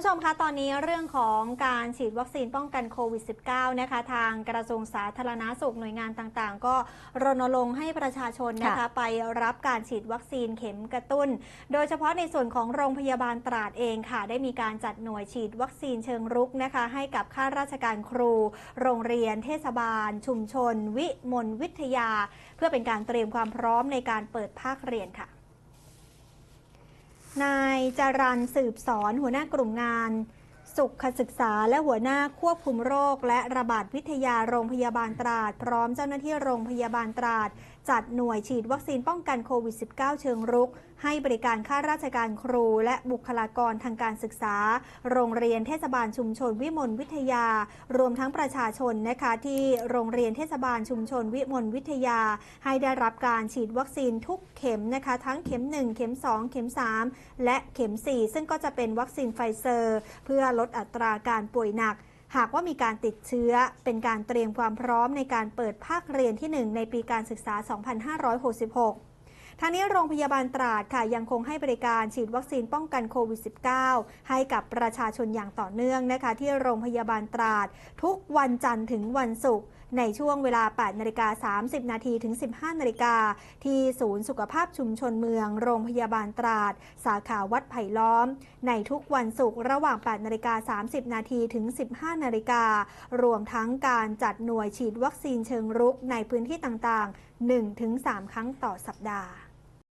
ผู้ชมคะตอนนี้เรื่องของการฉีดวัคซีนป้องกันโควิด -19 นะคะทางกระทรวงสาธารณาสุขหน่วยงานต่างๆ ก็รณรงค์ให้ประชาชนนะคะค่ะไปรับการฉีดวัคซีนเข็มกระตุ้น โดยเฉพาะในส่วนของโรงพยาบาลตราดเองค่ะ ได้มีการจัดหน่วยฉีดวัคซีนเชิงรุกนะคะ ให้กับข้าราชการครู โรงเรียน เทศบาล ชุมชน วิมลวิทยา เพื่อเป็นการเตรียมความพร้อมในการเปิดภาคเรียนค่ะ นายจรันสืบสอนหัวหน้ากลุ่มงาน สุขศึกษาและหัวหน้าควบคุมโรค และระบาดวิทยาโรงพยาบาลตราด พร้อมเจ้าหน้าที่โรงพยาบาลตราด จัดหน่วยฉีดวัคซีนป้องกันโควิด -19 เชิงรุก ให้บริการข้าราชการครู และบุคลากรทางการศึกษา โรงเรียนเทศบาลชุมชนวิมลวิทยา รวมทั้งประชาชนนะคะที่โรงเรียนเทศบาลชุมชนวิมลวิทยา ให้ได้รับการฉีดวัคซีนทุกเข็มนะคะ ทั้งเข็ม 1 เข็ม 2 เข็ม 3 และเข็ม 4 ซึ่งก็จะเป็นวัคซีนไฟเซอร์ เพื่อลดดอัตราการป่วยหนัก หากว่ามีการติดเชื้อ เป็นการเตรียมความพร้อมในการเปิดภาคเรียนที่ 1 ในปีการศึกษา 2566 ทางนี้โรงพยาบาลตราดค่ะยังคงให้บริการฉีดวัคซีนป้องกันโควิด -19 ให้กับประชาชนอย่างต่อเนื่องนะคะ ที่โรงพยาบาลตราด ทุกวันจันทร์ถึงวันศุกร์ในช่วงเวลา 8นาฬิกา30 นาทีถึง 15 นาฬิกา ที่ศูนย์สุขภาพชุมชนเมือง โรงพยาบาลตราด สาขาวัดไผ่ล้อม ในทุกวันศุกร์ระหว่าง 8นาฬิกา30 นาทีถึง 15 นาฬิกา รวมทั้งการจัดหน่วยฉีดวัคซีนเชิงรุกในพื้นที่ต่างๆ 1-3 ครั้งต่อสัปดาห์